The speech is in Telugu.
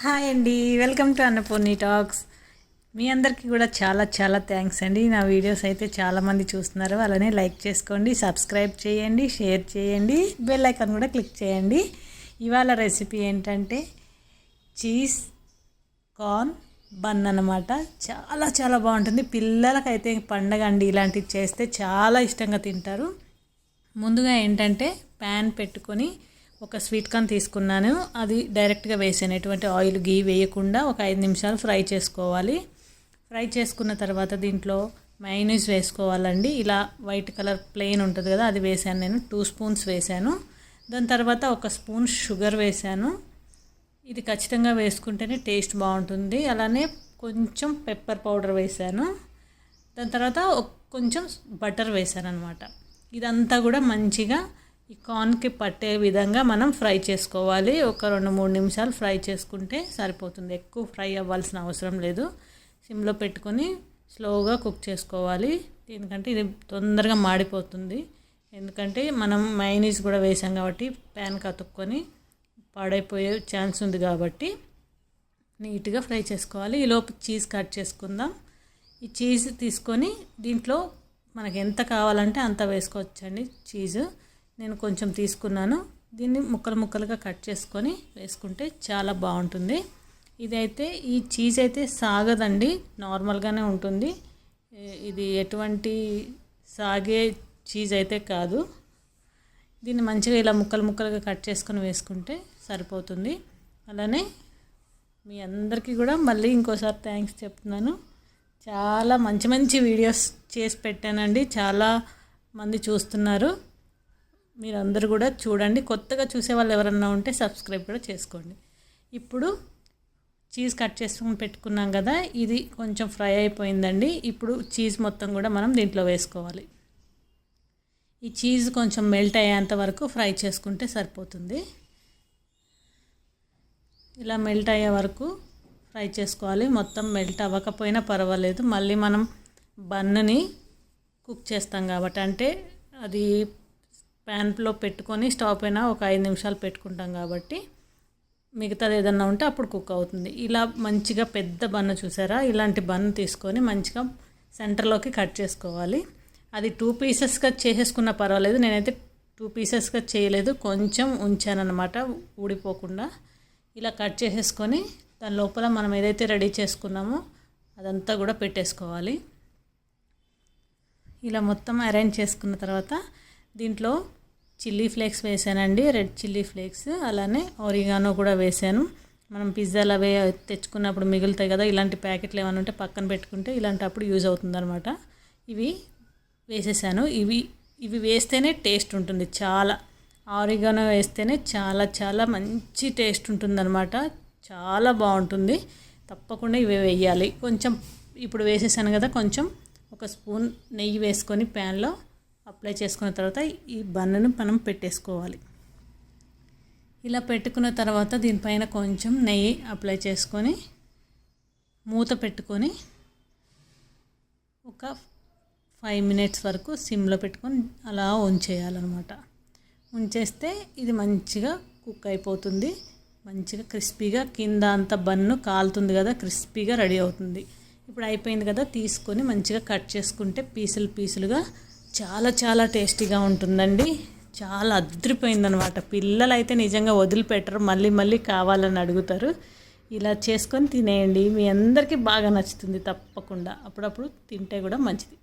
హాయ్ అండి వెల్కమ్ టు అన్నపూర్ణి టాక్స్. మీ అందరికీ కూడా చాలా చాలా థ్యాంక్స్ అండి. నా వీడియోస్ అయితే చాలామంది చూస్తున్నారు. అలానే లైక్ చేసుకోండి సబ్స్క్రైబ్ చేయండి షేర్ చేయండి బెల్ ఐకాన్ కూడా క్లిక్ చేయండి. ఇవాళ రెసిపీ ఏంటంటే చీజ్ కార్న్ బన్ అన్నమాట. చాలా చాలా బాగుంటుంది. పిల్లలకైతే పండగ అండి ఇలాంటివి చేస్తే చాలా ఇష్టంగా తింటారు. ముందుగా ఏంటంటే ప్యాన్ పెట్టుకొని ఒక స్వీట్ కార్న్ తీసుకున్నాను. అది డైరెక్ట్గా వేసాను ఎటువంటి ఆయిల్ గీ వేయకుండా ఒక ఐదు నిమిషాలు ఫ్రై చేసుకోవాలి. ఫ్రై చేసుకున్న తర్వాత దీంట్లో మైనీస్ వేసుకోవాలండి. ఇలా వైట్ కలర్ ప్లెయిన్ ఉంటుంది కదా అది వేసాను నేను. టూ స్పూన్స్ వేసాను. దాని తర్వాత ఒక స్పూన్ షుగర్ వేసాను. ఇది ఖచ్చితంగా వేసుకుంటేనే టేస్ట్ బాగుంటుంది. అలానే కొంచెం పెప్పర్ పౌడర్ వేసాను. దాని తర్వాత కొంచెం బటర్ వేసాను అనమాట ఇదంతా కూడా మంచిగా ఈ కార్న్కి పట్టే విధంగా మనం ఫ్రై చేసుకోవాలి. ఒక రెండు మూడు నిమిషాలు ఫ్రై చేసుకుంటే సరిపోతుంది. ఎక్కువ ఫ్రై అవ్వాల్సిన అవసరం లేదు. సిమ్లో పెట్టుకొని స్లోగా కుక్ చేసుకోవాలి. ఎందుకంటే ఇది తొందరగా మాడిపోతుంది. ఎందుకంటే మనం మైనీస్ కూడా వేసాం కాబట్టి ప్యాన్ కతుక్కొని పాడైపోయే ఛాన్స్ ఉంది కాబట్టి నీట్గా ఫ్రై చేసుకోవాలి. ఈలోపు చీజ్ కట్ చేసుకుందాం. ఈ చీజ్ తీసుకొని దీంట్లో మనకు ఎంత కావాలంటే అంత వేసుకోవచ్చండి చీజ్ నేను కొంచెం తీసుకున్నాను. దీన్ని ముక్కలు ముక్కలుగా కట్ చేసుకొని వేసుకుంటే చాలా బాగుంటుంది. ఇదైతే ఈ చీజ్ అయితే సాగదండి. నార్మల్గానే ఉంటుంది. ఇది ఎటువంటి సాగే చీజ్ అయితే కాదు. దీన్ని మంచిగా ఇలా ముక్కలు ముక్కలుగా కట్ చేసుకొని వేసుకుంటే సరిపోతుంది. అలానే మీ అందరికీ కూడా మళ్ళీ ఇంకోసారి థ్యాంక్స్ చెప్తున్నాను. చాలా మంచి మంచి వీడియోస్ చేసి పెట్టానండి. చాలా మంది చూస్తున్నారు. మీరందరూ కూడా చూడండి. కొత్తగా చూసే వాళ్ళు ఎవరన్నా ఉంటే సబ్స్క్రైబ్ కూడా చేసుకోండి. ఇప్పుడు చీజ్ కట్ చేసుకుని పెట్టుకున్నాం కదా ఇది కొంచెం ఫ్రై అయిపోయిందండి. ఇప్పుడు చీజ్ మొత్తం కూడా మనం దీంట్లో వేసుకోవాలి. ఈ చీజ్ కొంచెం మెల్ట్ అయ్యేంత వరకు ఫ్రై చేసుకుంటే సరిపోతుంది. ఇలా మెల్ట్ అయ్యే వరకు ఫ్రై చేసుకోవాలి. మొత్తం మెల్ట్ అవ్వకపోయినా పర్వాలేదు. మళ్ళీ మనం బన్నుని కుక్ చేస్తాం కాబట్టి అంటే అది ప్యాన్లో పెట్టుకొని స్టవ్ పైన ఒక ఐదు నిమిషాలు పెట్టుకుంటాం కాబట్టి మిగతాది ఏదన్నా ఉంటే అప్పుడు కుక్ అవుతుంది. ఇలా మంచిగా పెద్ద బన్ను చూసారా? ఇలాంటి బన్ను తీసుకొని మంచిగా సెంటర్లోకి కట్ చేసుకోవాలి. అది టూ పీసెస్గా చేసేసుకున్న పర్వాలేదు. నేనైతే టూ పీసెస్గా చేయలేదు. కొంచెం ఉంచానన్నమాట ఊడిపోకుండా. ఇలా కట్ చేసేసుకొని దాని లోపల మనం ఏదైతే రెడీ చేసుకున్నామో అదంతా కూడా పెట్టేసుకోవాలి. ఇలా మొత్తం అరేంజ్ చేసుకున్న తర్వాత దీంట్లో చిల్లీ ఫ్లేక్స్ వేసానండి రెడ్ చిల్లీ ఫ్లేక్స్ అలానే ఒరిగానో కూడా వేసాను. మనం పిజ్జాలు అవే తెచ్చుకున్నప్పుడు మిగులుతాయి కదా ఇలాంటి ప్యాకెట్లు ఏమైనా ఉంటే పక్కన పెట్టుకుంటే ఇలాంటప్పుడు యూజ్ అవుతుందన్నమాట. ఇవి వేసేసాను. ఇవి ఇవి వేస్తేనే టేస్ట్ ఉంటుంది చాలా. ఆరిగానో వేస్తేనే చాలా చాలా మంచి టేస్ట్ ఉంటుందన్నమాట. చాలా బాగుంటుంది. తప్పకుండా ఇవి వేయాలి. కొంచెం ఇప్పుడు వేసేసాను కదా కొంచెం ఒక స్పూన్ నెయ్యి వేసుకొని ప్యాన్లో అప్లై చేసుకున్న తర్వాత ఈ బన్నును మనం పెట్టేసుకోవాలి. ఇలా పెట్టుకున్న తర్వాత దీనిపైన కొంచెం నెయ్యి అప్లై చేసుకొని మూత పెట్టుకొని ఒక ఫైవ్ మినిట్స్ వరకు సిమ్లో పెట్టుకొని అలా ఉంచేయాలన్నమాట. ఉంచేస్తే ఇది మంచిగా కుక్ అయిపోతుంది. మంచిగా క్రిస్పీగా కింద అంత బన్ను కాలుతుంది కదా క్రిస్పీగా రెడీ అవుతుంది. ఇప్పుడు అయిపోయింది కదా తీసుకొని మంచిగా కట్ చేసుకుంటే పీసులు పీసులుగా చాలా చాలా టేస్టీగా ఉంటుందండి. చాలా అద్రిపోయిందనమాట. పిల్లలు అయితే నిజంగా వదిలిపెట్టరు. మళ్ళీ మళ్ళీ కావాలని అడుగుతారు. ఇలా చేసుకొని తినేయండి. మీ అందరికీ బాగా నచ్చుతుంది తప్పకుండా. అప్పుడప్పుడు తింటే కూడా మంచిది.